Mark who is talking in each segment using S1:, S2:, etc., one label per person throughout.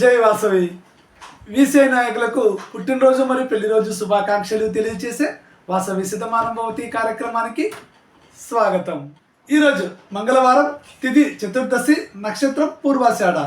S1: జై వాసవి. వీసీ నాయకులకు పుట్టినరోజు మరియు పెళ్ళి రోజు శుభాకాంక్షలు తెలియజేసే వాసవి సితమానుభవతి కార్యక్రమానికి స్వాగతం. ఈరోజు మంగళవారం తిథి చతుర్దశి నక్షత్రం పూర్వాషాఢ.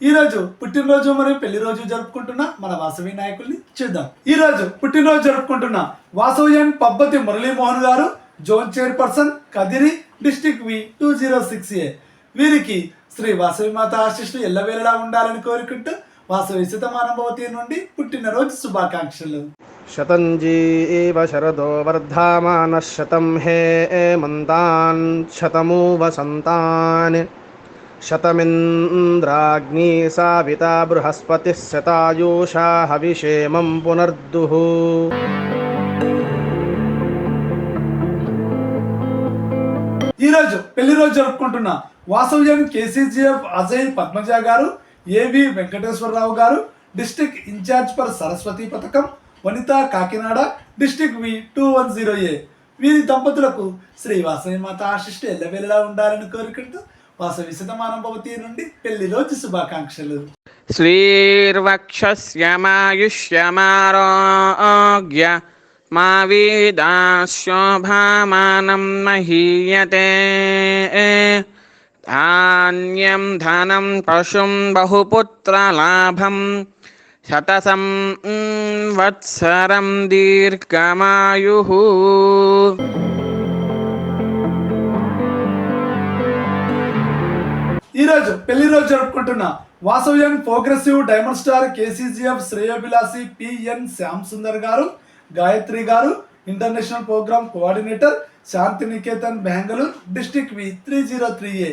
S1: ఈరోజు పుట్టినరోజు మరియు పెళ్ళి రోజు జరుపుకుంటున్న మన వాసవి నాయకుల్ని చూద్దాం. ఈ రోజు పుట్టినరోజు జరుపుకుంటున్న వాసవ్యన్ పబ్బతి మురళీమోహన్ గారు zone chairperson Kadiri district V two zero six A. వీరికి శ్రీ వాసవి మాత ఆశిష్లు ఎల్లవేళలా ఉండాలని కోరుకుంటూ వాసవి సుతమానభవతి నుండి పుట్టినరోజు శుభాకాంక్షలు.
S2: శతంజీ ఏవ శరదో వర్ధమాన శతం హే మంతాన్ శతమూ వసంతాన్ శతమింద్రాగ్ని సావిత బృహస్పతి శతాయూషా హవిషేమం పునర్దుః.
S1: ఈరోజు పెళ్ళి రోజు జరుపుకుంటున్నా వాసవ్యం K C G F Ajay Padmaja గారు ఏవి వెంకటేశ్వరరావు గారు district in charge for Saraswati పథకం Vanitha Kakinada district V two one zero A. వీరి దంపతులకు శ్రీ వాసవి మాత ఆశిష్ట ఎల్లవెల్లా ఉండాలని కోరుకుంటూ వాసవి శతమానం భవతి నుండి పెళ్ళి రోజు శుభాకాంక్షలు.
S3: శ్రీర్వక్షమాయుష్యమారోగ్య మా వీదాశోభామానం మహీయతే. ధాన్యం ధనం పశుం బహుపుత్రలాభం శతసం వత్సరం దీర్ఘమాయు
S1: ఈరోజు పెళ్ళి రోజు జరుపుకుంటున్న వాసవ్యం ప్రోగ్రెసివ్ డైమండ్ స్టార్ కేసీజీఎఫ్ శ్రేయోభిలాసి పిఎన్ శ్యామ్ సుందర్ గారు గాయత్రి గారు international programme coordinator Shanti Niketan Bengaluru district V three zero three A.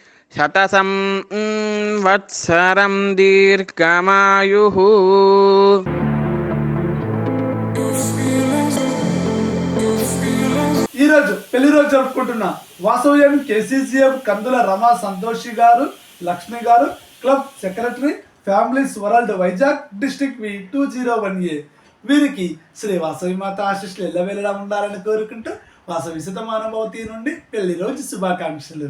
S3: శతసం వత్సరం
S1: దీర్ఘమాయు ఈరోజు పెళ్ళి రోజు జరుపుకుంటున్నా వాసవ్యం కేసీసీఎఫ్ కందుల రమా సంతోషి గారు లక్ష్మి గారు club secretary families world Vizag district V two zero one A. వీరికి శ్రీ వాసవి మాత ఆశిష్లు ఎల్లవేళలా ఉండాలని కోరుకుంటూ వాసవి సుతమానభవతి నుండి పెళ్ళి రోజు శుభాకాంక్షలు.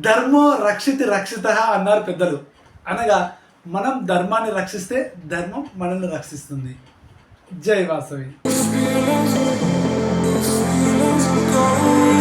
S1: ధర్మో రక్షితి రక్షిత అన్నారు పెద్దలు. అనగా మనం ధర్మాన్ని రక్షిస్తే ధర్మం మనల్ని రక్షిస్తుంది. జై వాసవి.